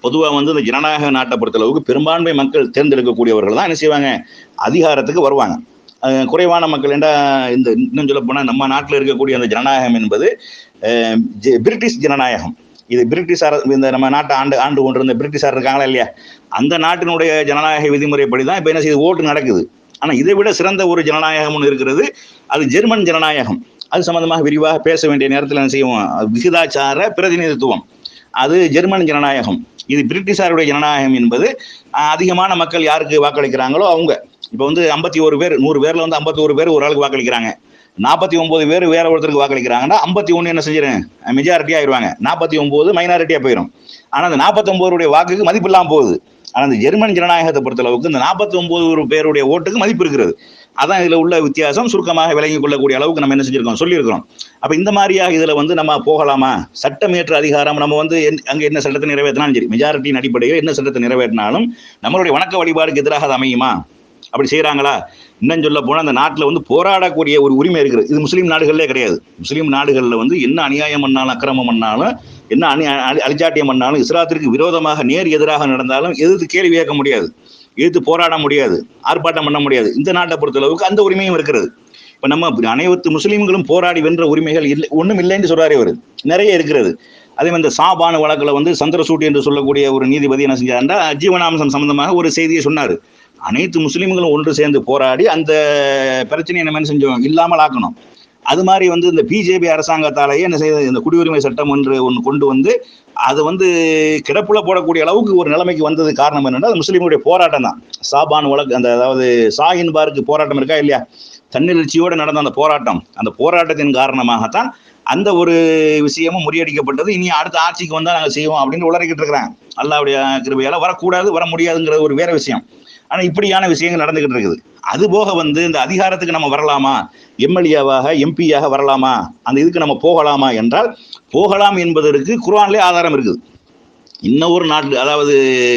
பொதுவாக வந்து இந்த ஜனநாயக நாட்டை பொறுத்தளவுக்கு பெரும்பான்மை மக்கள் தேர்ந்தெடுக்கக்கூடியவர்கள் தான் என்ன செய்வாங்க? அதிகாரத்துக்கு வருவாங்க. குறைவான மக்கள் என்றா இந்த இன்னும் சொல்ல போனால் நம்ம நாட்டில் இருக்கக்கூடிய அந்த ஜனநாயகம் என்பது ஜெ- பிரிட்டிஷ் ஜனநாயகம். இது பிரிட்டிஷார் இந்த நம்ம நாட்டை ஆண்டு ஆண்டு கொண்டிருந்த பிரிட்டிஷார் இருக்காங்களா இல்லையா? அந்த நாட்டினுடைய ஜனநாயக விதிமுறைப்படி தான் இப்போ என்ன செய்யுது ஓட்டு நடக்குது. ஆனால் இதை விட சிறந்த ஒரு ஜனநாயகம் ஒன்று இருக்கிறது அது ஜெர்மன் ஜனநாயகம். அது சம்பந்தமாக விரிவாக பேச வேண்டிய நேரத்தில் என்ன செய்வோம்? விகிதாச்சார பிரதிநிதித்துவம். அது ஜெர்மன் ஜனநாயகம். இது பிரிட்டிஷாருடைய ஜனநாயகம் என்பது அதிகமான மக்கள் யாருக்கு வாக்களிக்கிறாங்களோ அவங்க. இப்போ வந்து ஐம்பத்தி ஒரு பேர் நூறு பேரில் வந்து ஐம்பத்தி ஒரு பேர் ஒரு ஆளுக்கு வாக்களிக்கிறாங்க. நாற்பத்தி ஒம்பது பேர் வேற ஒருத்தருக்கு வாக்களிக்கிறாங்கன்னா ஐம்பத்தி ஒன்று என்ன செஞ்சிடும் மெஜாரிட்டி ஆயிடுவாங்க நாற்பத்தி ஒம்பது மைனாரிட்டியாக போயிடும் ஆனால் அந்த நாற்பத்தொம்போருடைய வாக்குக்கு மதிப்பு இல்லாமல் போகுது. ஆனால் அந்த ஜெர்மன் ஜனநாயகத்தை பொறுத்தளவுக்கு இந்த நாற்பத்தி ஒம்பது பேருடைய ஓட்டுக்கு மதிப்பு இருக்கிறது. அதான் இதில் உள்ள வித்தியாசம். சுருக்கமாக விளங்கி கொள்ளக்கூடிய அளவுக்கு நம்ம என்ன செஞ்சிருக்கோம்? சொல்லியிருக்கிறோம். அப்போ இந்த மாதிரியாக இதில் வந்து நம்ம போகலாமா? சட்டமேற்ற அதிகாரம் நம்ம வந்து என்- அங்கே என்ன சட்டத்தை நிறைவேற்றினாலும் சரி மெஜாரிட்டியின் அடிப்படையில் என்ன சட்டத்தை நிறைவேற்றினாலும் நம்மளுடைய வணக்க வழிபாடுக்கு எதிராக அது அமையுமா? அப்படி செய்கிறாங்களா இன்னும் சொல்ல போனால் அந்த நாட்டில் வந்து போராடக்கூடிய ஒரு உரிமை இருக்குது. இது முஸ்லீம் நாடுகளிலே கிடையாது. முஸ்லீம் நாடுகளில் வந்து என்ன அநியாயம் பண்ணாலும் அக்கிரமம் பண்ணாலும் என்ன அணி அழிச்சாட்டியம் பண்ணாலும் இஸ்லாத்திற்கு விரோதமாக நேர் எதிராக நடந்தாலும் எதிர்த்து கேள்வி கேட்க முடியாது. எதிர்த்து போராட முடியாது ஆர்ப்பாட்டம் பண்ண முடியாது. இந்த நாட்டை பொறுத்தளவுக்கு அந்த உரிமையும் இருக்கிறது. இப்போ நம்ம அனைவத்து முஸ்லீம்களும் போராடி வென்ற உரிமைகள் இல்லை ஒன்றும் இல்லைன்னு சொல்றாரு இவர். நிறைய இருக்கிறது. அதே மாதிரி இந்த சாபான வழக்கில் வந்து சந்திரசூட்டி என்று சொல்லக்கூடிய ஒரு நீதிபதி என்ன செஞ்சாருன்னா ஜீவனாம்சம் சம்பந்தமாக ஒரு செய்தியை சொன்னார். அனைத்து முஸ்லீம்களும் ஒன்று சேர்ந்து போராடி அந்த பிரச்சனையை நம்ம என்ன செஞ்சோம்? இல்லாமல் ஆக்கணும். அது மாதிரி வந்து இந்த பிஜேபி அரசாங்கத்தாலேயே என்ன செய்யுது இந்த குடியுரிமை சட்டம் என்று ஒன்று கொண்டு வந்து அது வந்து கிடப்புல போடக்கூடிய அளவுக்கு ஒரு நிலைமைக்கு வந்தது காரணம் என்னன்னா அது முஸ்லீம்களுடைய போராட்டம் தான். சாபான் வழக்கு அந்த அதாவது சாஹின் பாருக்கு போராட்டம் இருக்கா இல்லையா? தன்னெழுச்சியோடு நடந்த அந்த போராட்டம். அந்த போராட்டத்தின் காரணமாகத்தான் அந்த ஒரு விஷயமும் முறியடிக்கப்பட்டது. இனி அடுத்த ஆட்சிக்கு வந்தால் நாங்கள் செய்வோம் அப்படின்னு உளறிக்கிட்டு இருக்கிறாங்க அல்லாவுடைய கிருபையால் வரக்கூடாது வர முடியாதுங்கிற ஒரு வேற விஷயம். ஆனா இப்படியான விஷயங்கள் நடந்துகிட்டு இருக்குது. அது போக வந்து இந்த அதிகாரத்துக்கு நம்ம வரலாமா? எம்எல்ஏவாக எம்பியாக வரலாமா? அந்த இதுக்கு நம்ம போகலாமா என்றால் போகலாம் என்பதற்கு குர்ஆன்லேயே ஆதாரம் இருக்குது. இன்னொரு நாட்டு அதாவது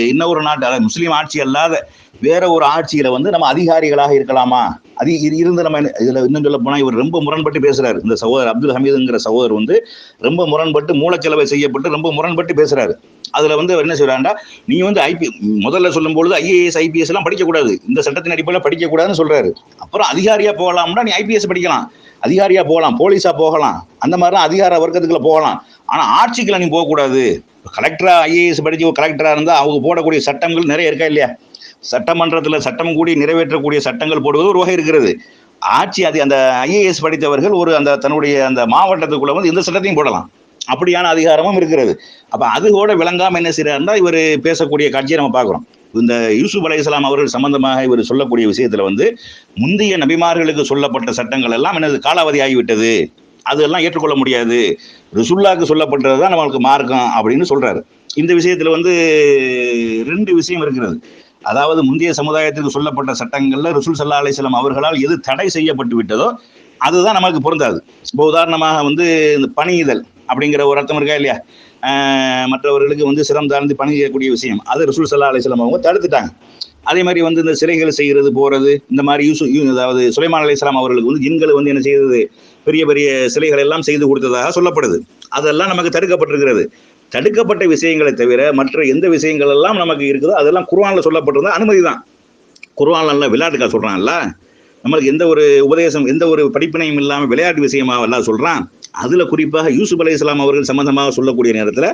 இன்னொரு நாட்டு அதாவது முஸ்லீம் ஆட்சி அல்லாத வேற ஒரு ஆட்சியில வந்து நம்ம அதிகாரிகளாக இருக்கலாமா? அது இருந்து நம்ம என்ன- இதுல இன்னும் சொல்ல போனா இவர் ரொம்ப முரண்பட்டு பேசுறாரு. இந்த சகோதரர் அப்துல் ஹமீதுங்கிற சகோதரர் வந்து ரொம்ப முரண்பட்டு மூலச்செலவை செய்யப்பட்டு ரொம்ப முரண்பட்டு பேசுறாரு. அதுல வந்து அவர் என்ன சொல்றாண்டா நீ வந்து ஐபி முதல்ல சொல்லும்பொழுது ஐஏஎஸ் ஐபிஎஸ் எல்லாம் படிக்கக்கூடாது. இந்த சட்டத்தின் அடிப்படையில் படிக்கக்கூடாதுன்னு சொல்றாரு. அப்புறம் அதிகாரியா போகலாம்னா நீ ஐபிஎஸ் படிக்கலாம். அதிகாரியா போகலாம் போலீஸா போகலாம். அந்த மாதிரிலாம் அதிகார வர்க்கத்துக்குள்ள போகலாம். ஆனா ஆட்சிக்குள்ள நீ போகக்கூடாது. கலெக்டராக ஐஏஎஸ் படித்து கலெக்டராக இருந்தால் அவங்க போடக்கூடிய சட்டங்கள் நிறைய இருக்கா இல்லையா? சட்டமன்றத்தில் சட்டம் கூடி நிறைவேற்றக்கூடிய சட்டங்கள் போடுவது ஒரு வகை இருக்கிறது. ஆட்சி அது அந்த ஐஏஎஸ் படித்தவர்கள் ஒரு அந்த தன்னுடைய அந்த மாவட்டத்துக்குள்ளே வந்து எந்த சட்டத்தையும் போடலாம். அப்படியான அதிகாரமும் இருக்கிறது. அப்போ அது கூட விளங்காமல் என்ன செய்யறாருன்னா இவர் பேசக்கூடிய காட்சியை நம்ம பார்க்குறோம். இந்த யூசுப் அலை இஸ்லாம் அவர்கள் சம்பந்தமாக இவர் சொல்லக்கூடிய விஷயத்தில் வந்து முந்தைய நபிமார்களுக்கு சொல்லப்பட்ட சட்டங்கள் எல்லாம் என்னது? காலாவதி ஆகிவிட்டது அதெல்லாம் ஏற்றுக்கொள்ள முடியாது. ருசுல்லாக்கு சொல்லப்பட்டது தான் நம்மளுக்கு மார்க்கம் அப்படின்னு சொல்றாரு. இந்த விஷயத்துல வந்து ரெண்டு விஷயம் இருக்கிறது. அதாவது முந்தைய சமுதாயத்திற்கு சொல்லப்பட்ட சட்டங்கள்ல ருசுல் சல்லா அலிஸ்லாம் அவர்களால் எது தடை செய்யப்பட்டு விட்டதோ அதுதான் நமக்கு பொருந்தாது. இப்போ உதாரணமாக வந்து இந்த பணியுதல் அப்படிங்கிற ஒரு அர்த்தம் இருக்கா இல்லையா? மற்றவர்களுக்கு வந்து சிரம் தாழ்ந்து பணி செய்யக்கூடிய விஷயம். அது ரிசுல் சல்லா அலிஸ்லாம் அவங்க தடுத்துட்டாங்க. அதே மாதிரி வந்து இந்த சிலைகள் செய்கிறது போகிறது இந்த மாதிரி யூசு யூ- அதாவது சுலைமான் அலிஸ்லாம் அவர்களுக்கு வந்து ஜின்களை வந்து என்ன செய்கிறது? பெரிய பெரிய சிலைகள் எல்லாம் செய்து கொடுத்ததாக சொல்லப்படுது. அதெல்லாம் நமக்கு தடுக்கப்பட்டிருக்கிறது. தடுக்கப்பட்ட விஷயங்களை தவிர மற்ற எந்த விஷயங்கள் எல்லாம் நமக்கு இருக்குதோ அதெல்லாம் குர்வானில் சொல்லப்பட்டிருந்தா அனுமதி தான் குர்ஆன்ல விளையாட்டுக்காக சொல்கிறான்ல நம்மளுக்கு எந்த ஒரு உபதேசம் எந்த ஒரு படிப்பினையும் இல்லாமல் விளையாட்டு விஷயமாக எல்லாம் சொல்கிறான் அதில் குறிப்பாக யூசுப் அலி இஸ்லாம் அவர்கள் சம்பந்தமாக சொல்லக்கூடிய நேரத்தில்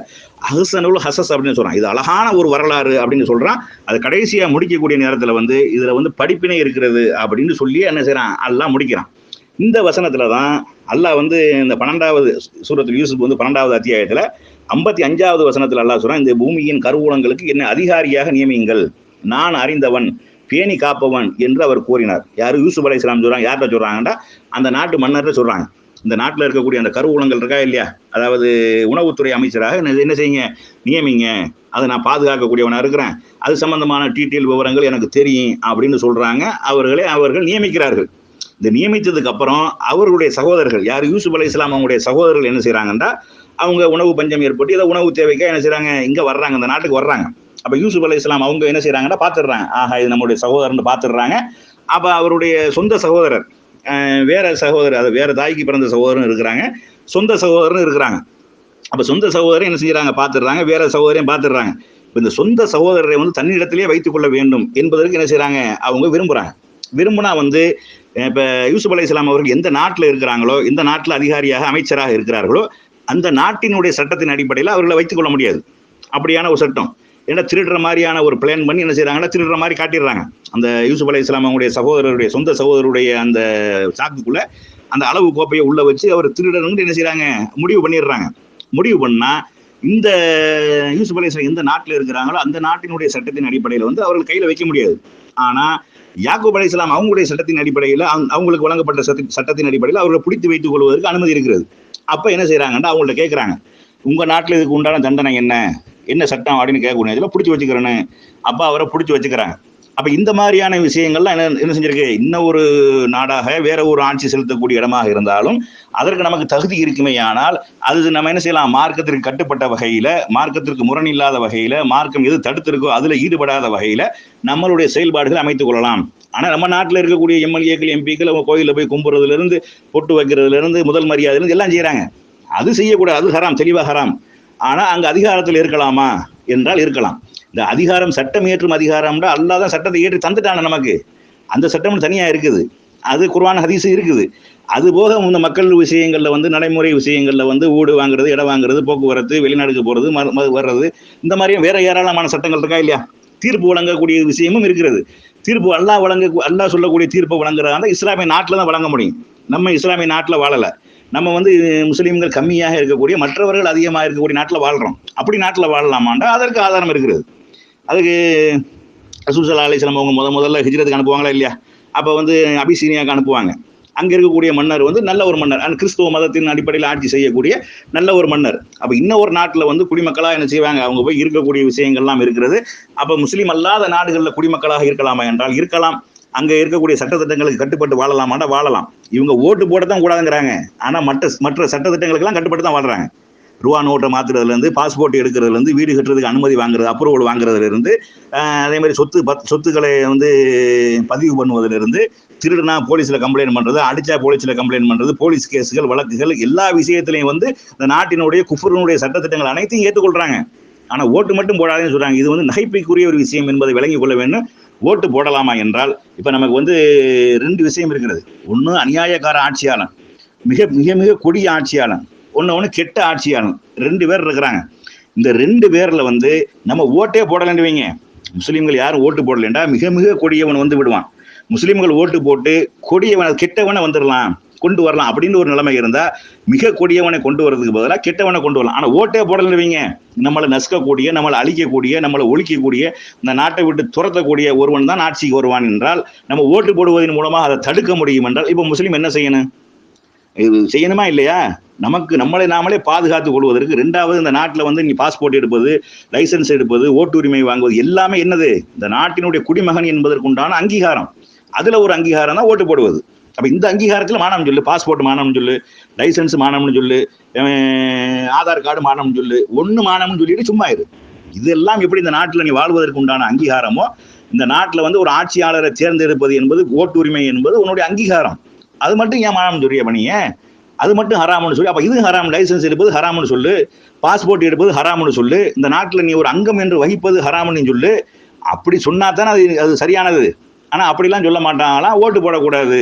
அஹசனுல் ஹசஸ் அப்படின்னு சொல்கிறான் இது அழகான ஒரு வரலாறு அப்படின்னு சொல்கிறான் அது கடைசியாக முடிக்கக்கூடிய நேரத்தில் வந்து இதில் வந்து படிப்பினை இருக்கிறது அப்படின்னு சொல்லி என்ன செய்கிறான் எல்லாம் முடிக்கிறான். இந்த வசனத்துல தான் அல்லாஹ் வந்து இந்த பன்னெண்டாவது சூரத்தில் யூசுப் வந்து பன்னெண்டாவது அத்தியாயத்துல ஐம்பத்தி அஞ்சாவது வசனத்தில் அல்லாஹ் சொல்றான் இந்த பூமியின் கருவூலங்களுக்கு என்ன அதிகாரியாக நியமியுங்கள். நான் அறிந்தவன் பேணி காப்பவன் என்று அவர் கூறினார். யார்? யூசுப் அலை இஸ்லாம் சொல்றாங்க யார்கிட்ட சொல்றாங்கன்னா அந்த நாட்டு மன்னர்கிட்ட சொல்றாங்க. இந்த நாட்டில் இருக்கக்கூடிய அந்த கருவூலங்கள் இருக்கா இல்லையா? அதாவது உணவுத்துறை அமைச்சராக என்ன செய்யுங்க? நியமிங்க. அதை நான் பாதுகாக்கக்கூடியவனாக இருக்கிறேன். அது சம்பந்தமான டீட்டெயில் விவரங்கள் எனக்கு தெரியும் அப்படின்னு சொல்றாங்க. அவர்களை அவர்கள் நியமிக்கிறார்கள். இந்த நியமித்ததுக்கு அப்புறம் அவர்களுடைய சகோதரர்கள் யார்? யூசுப் அலி இஸ்லாம் அவங்களுடைய சகோதரர்கள் என்ன செய்கிறாங்கன்னா அவங்க உணவு பஞ்சம் ஏற்பட்டு ஏதோ உணவு தேவைக்காக என்ன செய்கிறாங்க இங்கே வர்றாங்க இந்த நாட்டுக்கு வர்றாங்க. அப்போ யூசுப் அலி இஸ்லாம் அவங்க என்ன செய்கிறாங்கன்னா பார்த்துடுறாங்க ஆஹா இது நம்முடைய சகோதரன் பார்த்துடுறாங்க அப்போ அவருடைய சொந்த சகோதரர் வேற சகோதரர் அது வேற தாய்க்கு பிறந்த சகோதரன் இருக்கிறாங்க. சொந்த சகோதரன் இருக்கிறாங்க. அப்போ சொந்த சகோதரன் என்ன செய்கிறாங்க பார்த்துடுறாங்க வேற சகோதரையும் பார்த்துடுறாங்க இப்போ இந்த சொந்த சகோதரரை வந்து தன்னிடத்திலேயே வைத்துக்கொள்ள வேண்டும் என்பதற்கு என்ன செய்கிறாங்க அவங்க விரும்புகிறாங்க விரும்புனா வந்து இப்போ யூசுப் அலி இஸ்லாம் அவர்கள் எந்த நாட்டில் இருக்கிறாங்களோ எந்த நாட்டில் அதிகாரியாக அமைச்சராக இருக்கிறார்களோ அந்த நாட்டினுடைய சட்டத்தின் அடிப்படையில் அவர்களை வைத்துக் கொள்ள முடியாது. அப்படியான ஒரு சட்டம். ஏன்னா திருடுற மாதிரியான ஒரு பிளான் பண்ணி என்ன செய்கிறாங்கன்னா திருடுற மாதிரி காட்டிடுறாங்க. அந்த யூசுப் அலி இஸ்லாம் அவங்களுடைய சகோதரருடைய சொந்த சகோதரருடைய அந்த சாக்குக்குள்ள அந்த அளவு கோப்பையை உள்ள வச்சு அவர் திருடணும்னு என்ன செய்கிறாங்க முடிவு பண்ணிடுறாங்க. முடிவு பண்ணால் இந்த யூசுப் அலி இஸ்லாம் எந்த நாட்டில் இருக்கிறாங்களோ அந்த நாட்டினுடைய சட்டத்தின் அடிப்படையில் வந்து அவர்கள் கையில் வைக்க முடியாது. ஆனால் யாக்கூப் அலி இஸ்லாம் அவங்களுடைய சட்டத்தின் அடிப்படையில் அவங்க- அவங்களுக்கு வழங்கப்பட்ட சட்ட- சட்டத்தின் அடிப்படையில் அவர்களை பிடித்து வைத்துக் கொள்வதற்கு அனுமதி இருக்கிறது. அப்போ என்ன செய்கிறாங்கன்னா அவங்கள்ட்ட கேட்குறாங்க உங்கள் நாட்டில் இதுக்கு உண்டான தண்டனை என்ன? என்ன சட்டம் அப்படின்னு கேட்கக்கூடிய இதில் பிடிச்சி வச்சுக்கிறேன்னு. அப்போ அவரை பிடிச்சி வச்சுக்கிறாங்க. அப்ப இந்த மாதிரியான விஷயங்கள்லாம் என்ன என்ன செஞ்சிருக்கு? இன்ன ஒரு நாடாக வேற ஒரு ஆட்சி செலுத்தக்கூடிய இடமாக இருந்தாலும் அதற்கு நமக்கு தகுதி இருக்குமே ஆனால் அது நம்ம என்ன செய்யலாம்? மார்க்கத்திற்கு கட்டுப்பட்ட வகையில மார்க்கத்திற்கு முரண் இல்லாத வகையில மார்க்கம் எது தடுத்திருக்கோ அதுல ஈடுபடாத வகையில நம்மளுடைய செயல்பாடுகளை அமைத்துக் கொள்ளலாம். ஆனா நம்ம நாட்டில் இருக்கக்கூடிய எம்எல்ஏக்கள் எம்பிக்கள் அவங்க கோயிலில் போய் கும்புறதுல இருந்து பொட்டு வைக்கிறதுல இருந்து முதல் மரியாதையிலேருந்து எல்லாம் செய்யறாங்க. அது செய்யக்கூடாது அது ஹராம் தெளிவாக ஹராம். ஆனா அங்க அதிகாரத்தில் இருக்கலாமா? என்றால் இருக்கலாம். இந்த அதிகாரம் சட்டம் ஏற்றும் அதிகாரம்னா அல்லாஹ் தான் சட்டத்தை ஏற்றி தந்துட்டான நமக்கு. அந்த சட்டம் தனியாக இருக்குது. அது குர்ஆன் ஹதீஸ் இருக்குது. அது போக இந்த மக்கள் விஷயங்களில் வந்து நடைமுறை விஷயங்களில் வந்து ஊடு வாங்குறது இடம் வாங்குறது போக்குவரத்து வெளிநாடுக்கு போகிறது மறு- வர்றது இந்த மாதிரியும் வேற ஏராளமான சட்டங்கள் இருக்கா இல்லையா? தீர்ப்பு வழங்கக்கூடிய விஷயமும் இருக்கிறது தீர்ப்பு அல்லாஹ் வழங்க அல்லாஹ் சொல்லக்கூடிய தீர்ப்பை வழங்குறதா இஸ்லாமிய நாட்டில் தான் வழங்க முடியும். நம்ம இஸ்லாமிய நாட்டில் வாழலை. நம்ம வந்து முஸ்லீம்கள் கம்மியாக இருக்கக்கூடிய மற்றவர்கள் அதிகமாக இருக்கக்கூடிய நாட்டில் வாழ்கிறோம் அப்படி நாட்டில் வாழலாமாண்டா அதற்கு ஆதாரம் இருக்கிறது. அதுக்கு ரசூசல்லா அலிஸ்லாம் அவங்க முத முதல்ல ஹிஜ்ரத்துக்கு அனுப்புவாங்களா இல்லையா? அப்போ வந்து அபிசீனியாவுக்கு அனுப்புவாங்க. அங்கே இருக்கக்கூடிய மன்னர் வந்து நல்ல ஒரு மன்னர். அந்த கிறிஸ்துவ மதத்தின் அடிப்படையில் ஆட்சி செய்யக்கூடிய நல்ல ஒரு மன்னர். அப்போ இன்னும் ஒரு நாட்டில் வந்து குடிமக்களாக என்ன செய்வாங்க? அவங்க போய் இருக்கக்கூடிய விஷயங்கள்லாம் இருக்கிறது. அப்போ முஸ்லீம் அல்லாத நாடுகளில் குடிமக்களாக இருக்கலாமா என்றால் இருக்கலாம். அங்கே இருக்கக்கூடிய சட்டத்திட்டங்களுக்கு கட்டுப்பட்டு வாழலாமாண்டா வாழலாம். இவங்க ஓட்டு போட தான் கூடாதுங்கிறாங்க. ஆனால் மற்ற மற்ற சட்டத்திட்டங்களுக்கெல்லாம் கட்டுப்பட்டு தான் வாழ்றாங்க. ரூபா நோட்டை மாற்றுறதுலேருந்து பாஸ்போர்ட் எடுக்கிறதுலேருந்து வீடு கட்டுறதுக்கு அனுமதி வாங்குறது அப்ரூவல் வாங்குறதுலேருந்து அதே மாதிரி சொத்து பத் சொத்துக்களை வந்து பதிவு பண்ணுவதிலிருந்து இருந்து திருடுனா போலீஸில் கம்ப்ளைண்ட் பண்ணுறது அடித்தா போலீஸில் கம்ப்ளைண்ட் பண்ணுறது போலீஸ் கேஸுகள் வழக்குகள் எல்லா விஷயத்திலையும் வந்து இந்த நாட்டினுடைய குஃபரனுடைய சட்டத்திட்டங்கள் அனைத்தையும் ஏற்றுக்கொள்கிறாங்க ஆனால் ஓட்டு மட்டும் போடாதேன்னு சொல்கிறாங்க இது வந்து நகைப்பைக்குரிய ஒரு விஷயம் என்பதை விளங்கிக் கொள்ள வேண்டும். ஓட்டு போடலாமா என்றால் இப்போ நமக்கு வந்து ரெண்டு விஷயம் இருக்கிறது. ஒன்று அநியாயக்கார ஆட்சியாளன் மிக மிக மிக கொடிய ஆட்சியாளன். ஒன்று ஒன்று கெட்ட ஆட்சியாளன். ரெண்டு பேர் இருக்கிறாங்க. இந்த ரெண்டு பேரில் வந்து நம்ம ஓட்டே போடலன்னு வைங்க. முஸ்லீம்கள் யாரும் ஓட்டு போடலண்டா. மிக மிக கொடியவன் வந்து விடுவான். முஸ்லீம்கள் ஓட்டு போட்டு கொடியவனை கெட்டவனை வந்துடலாம் கொண்டு வரலாம் அப்படின்னு ஒரு நிலைமை இருந்தால் மிக கொடியவனை கொண்டு வரதுக்கு பதிலாக கெட்டவனை கொண்டு வரலாம். ஆனால் ஓட்டே போடலைன்னு வைங்க. நம்மளை நசுக்கக்கூடிய நம்மளை அழிக்கக்கூடிய நம்மளை ஒழிக்கக்கூடிய இந்த நாட்டை விட்டு துரத்தக்கூடிய ஒருவன் தான் ஆட்சிக்கு வருவான் என்றால் நம்ம ஓட்டு போடுவதன் மூலமாக அதை தடுக்க முடியும் என்றால் இப்போ முஸ்லீம் என்ன செய்யணும்? இது செய்யணுமா இல்லையா? நமக்கு நம்மளை நாமளே பாதுகாத்துக் கொள்வதற்கு ரெண்டாவது இந்த நாட்டில் வந்து நீ பாஸ்போர்ட் எடுப்பது லைசன்ஸ் எடுப்பது ஓட்டுரிமை வாங்குவது எல்லாமே என்னது? இந்த நாட்டினுடைய குடிமகன் என்பதற்குண்டான அங்கீகாரம். அதில் ஒரு அங்கீகாரம் தான் ஓட்டு போடுவது. அப்போ இந்த அங்கீகாரத்தில் மானம் சொல்லு பாஸ்போர்ட் மானம்னு சொல்லு லைசன்ஸ் மானம்னு சொல்லு ஆதார் கார்டு மானம்னு சொல்லு ஒன்று மானம்னு சொல்லிட்டு சும்மா இரு. இதெல்லாம் எப்படி இந்த நாட்டில் நீ வாழ்வதற்கு உண்டான அங்கீகாரமோ இந்த நாட்டில் வந்து ஒரு ஆட்சியாளரை தேர்ந்தெடுப்பது என்பது ஓட்டுரிமை என்பது உன்னுடைய அங்கீகாரம். அது மட்டும் ஏன் மானம் சொல்றிய பணிய அது மட்டும் ஹராம்னு சொல்லி. அப்ப இது ஹராம். லைசன்ஸ் எடுப்பது ஹராம்னு சொல்லு. பாஸ்போர்ட் எடுப்பது ஹராம்னு சொல்லு. இந்த நாட்டில் நீ ஒரு அங்கம் என்று வகிப்பது ஹராம்னு சொல்லு. அப்படி சொன்னா தானே அது அது சரியானது. ஆனால் அப்படிலாம் சொல்ல மாட்டாங்களாம். ஓட்டு போடக்கூடாது.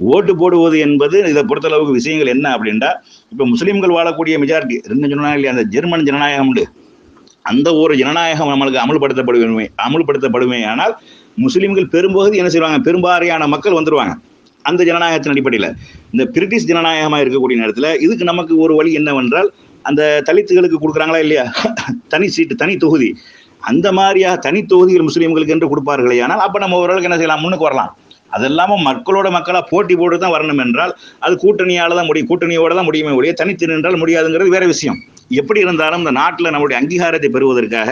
ஓட்டு போடுவது என்பது இதை பொறுத்தளவுக்கு விஷயங்கள் என்ன அப்படின்டா இப்போ முஸ்லீம்கள் வாழக்கூடிய மெஜாரிட்டி ரெண்டு சொன்னாங்க இல்லையா? அந்த ஜெர்மன் ஜனநாயகம் உண்டு. அந்த ஒரு ஜனநாயகம் நம்மளுக்கு அமல்படுத்தப்படுவேன் அமல்படுத்தப்படுவேன் ஆனால் முஸ்லீம்கள் பெரும்பகுதி என்ன செய்வாங்க? பெரும்பாரியான மக்கள் வந்துடுவாங்க அந்த ஜனநாயகத்தின் அடிப்படையில். இந்த பிரிட்டிஷ் ஜனநாயகமாக இருக்கக்கூடிய நேரத்தில் இதுக்கு நமக்கு ஒரு வழி என்னவென்றால் அந்த தலித்துகளுக்கு கொடுக்குறாங்களா இல்லையா? (laughs) தனி சீட்டு தனி தொகுதி. அந்த மாதிரியாக தனி தொகுதிகள் முஸ்லீம்களுக்கு என்று கொடுப்பார்களே ஆனால் அப்போ நம்ம ஓரளவுக்கு என்ன செய்யலாம்? முன்னுக்கு வரலாம். அதெல்லாமல் மக்களோட மக்களாக போட்டி போட்டு தான் வரணும் என்றால் அது கூட்டணியால் தான் முடியும் கூட்டணியோட தான் முடியுமே ஒழிய தனித்து நின்றால் முடியாதுங்கிறது வேற விஷயம். எப்படி இருந்தாலும் இந்த நாட்டில் நம்முடைய அங்கீகாரத்தை பெறுவதற்காக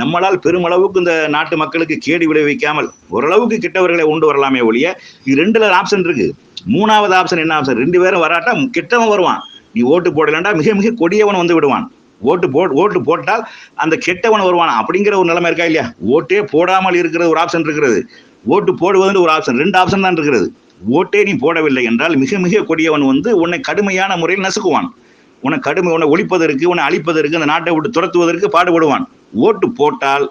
நம்மளால் பெருமளவுக்கு இந்த நாட்டு மக்களுக்கு கேடு விளைவிக்காமல் ஓரளவுக்கு கிட்டவர்களை கொண்டு வரலாமே ஒழிய இது ரெண்டுல ஆப்ஷன் இருக்கு. மூணாவது ஆப்ஷன் என்ன ஆப்ஷன் ரெண்டு பேரும் வராட்டா கெட்டவன் வருவான். நீ ஓட்டு போடலண்டா மிக மிக கொடியவன் வந்து விடுவான். ஓட்டு போ ஓட்டு போட்டால் அந்த கெட்டவன் வருவான்? அப்படிங்கிற ஒரு நிலைமை இருக்கா இல்லையா? ஓட்டே போடாமல் இருக்கிற ஒரு ஆப்ஷன் இருக்கிறது. ஓட்டு போடுவதுன்னு ஒரு ஆப்ஷன் ரெண்டு ஆப்ஷன் தான் இருக்கிறது. ஓட்டே நீ போடவில்லை என்றால் மிக மிக கொடியவன் வந்து உன்னை கடுமையான முறையில் நசுக்குவான். உன்னை கடுமை உன்னை ஒழிப்பதற்கு உன்னை அழிப்பதற்கு அந்த நாட்டை விட்டு துரத்துவதற்கு பாடுபடுவான். ஓட்டு போட்டால்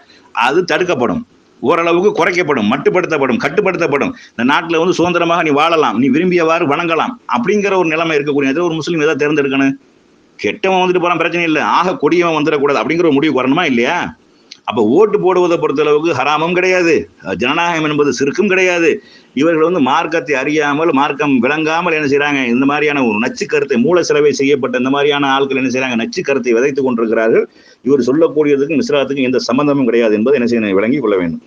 அது தடுக்கப்படும். ஓரளவுக்கு குறைக்கப்படும் மட்டுப்படுத்தப்படும் கட்டுப்படுத்தப்படும். இந்த நாட்டில் வந்து சுதந்திரமாக நீ வாழலாம் நீ விரும்பியவாறு வணங்கலாம் அப்படிங்கிற ஒரு நிலைமை இருக்கக்கூடிய நேரத்துல ஒரு முஸ்லீம் எதாவது தேர்ந்தெடுக்கணும்? கெட்டவன் வந்துட்டு போகிறான் பிரச்சனை இல்லை. ஆக கொடியவன் வந்துடக்கூடாது அப்படிங்கிற ஒரு முடிவு வரணுமா இல்லையா? அப்ப ஓட்டு போடுவதை பொறுத்தளவுக்கு ஹராமும் கிடையாது. ஜனநாயகம் என்பது சிறுக்கும் கிடையாது. இவர்கள் வந்து மார்க்கத்தை அறியாமல் மார்க்கம் விளங்காமல் என்ன செய்கிறாங்க இந்த மாதிரியான ஒரு நச்சு கருத்தை மூல செலவை செய்யப்பட்ட இந்த மாதிரியான ஆட்கள் என்ன செய்கிறாங்க நச்சு கருத்தை விதைத்துக் கொண்டிருக்கிறார்கள். இவர் சொல்லக்கூடியதுக்கும் இஸ்லாத்துக்கும் எந்த சம்பந்தமும் கிடையாது என்பதை என்ன செய்ய விளங்கி கொள்ள வேண்டும்.